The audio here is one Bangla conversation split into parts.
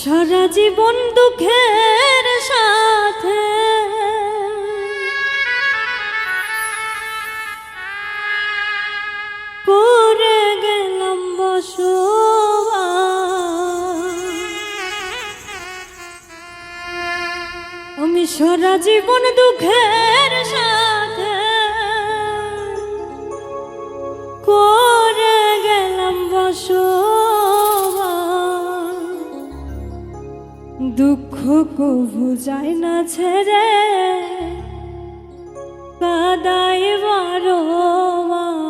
সারা জীবন দুঃখের সাথে। করে গেলাম বসবাস আমি সারা জীবন দুঃখের সাথে। দুঃখ কবু যায় না ছেড়ে কাদায় বারো সারা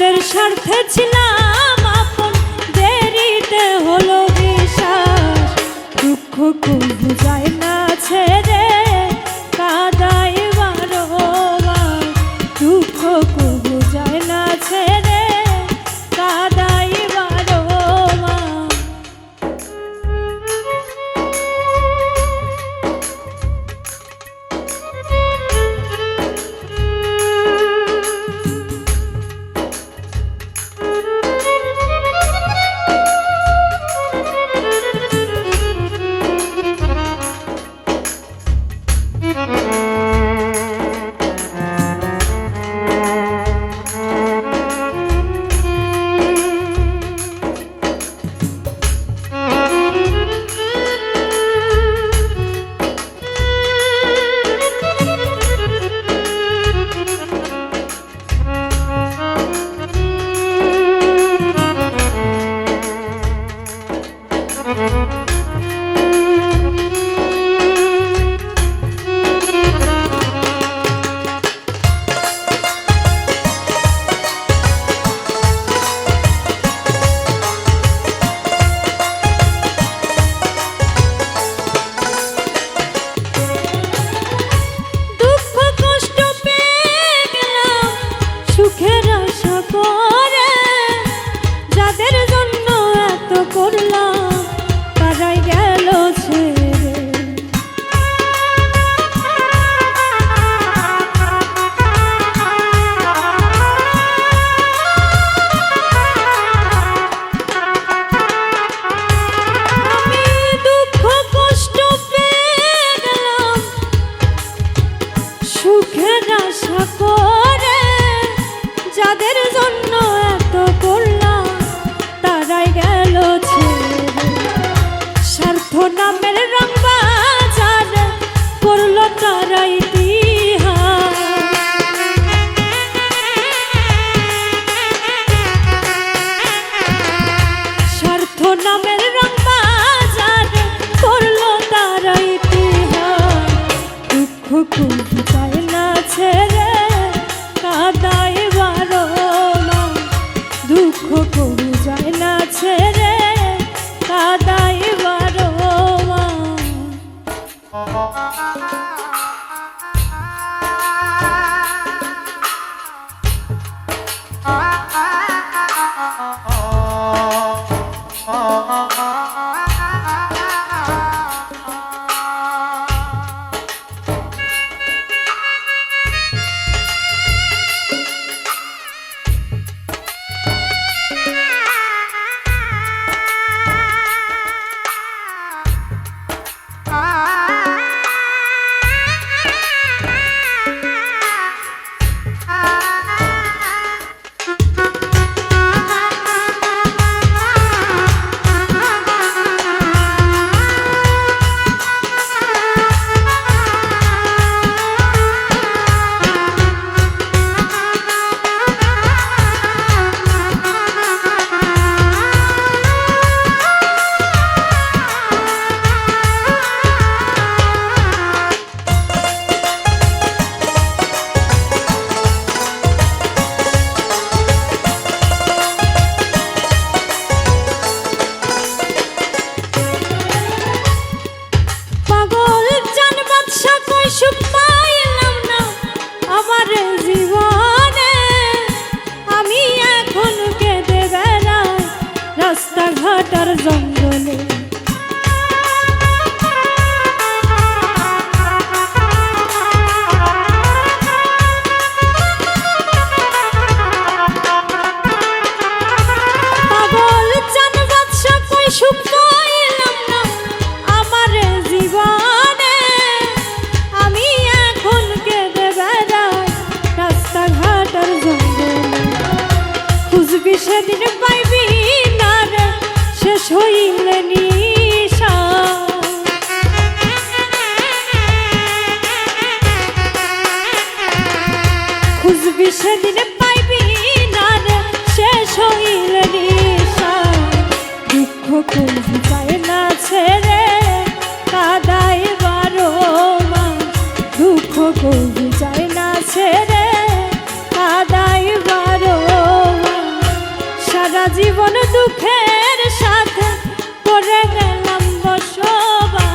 তাদের স্বার্থে ছিলাম আপন দেরিতে হলো বিশ্বাস দুঃখ কবু যায় না ছেড়ে কাটার জন্য। দুঃখ কবি যায় না ছেড়ে কাদাই বারো সারা জীবন দুঃখের সাথে করে গেলাম বসবা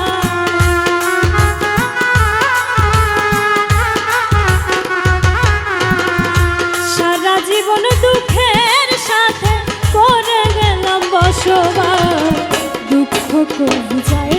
সারা জীবন দুঃখের সাথে করে গেলাম বসবা দুঃখ কবি যায়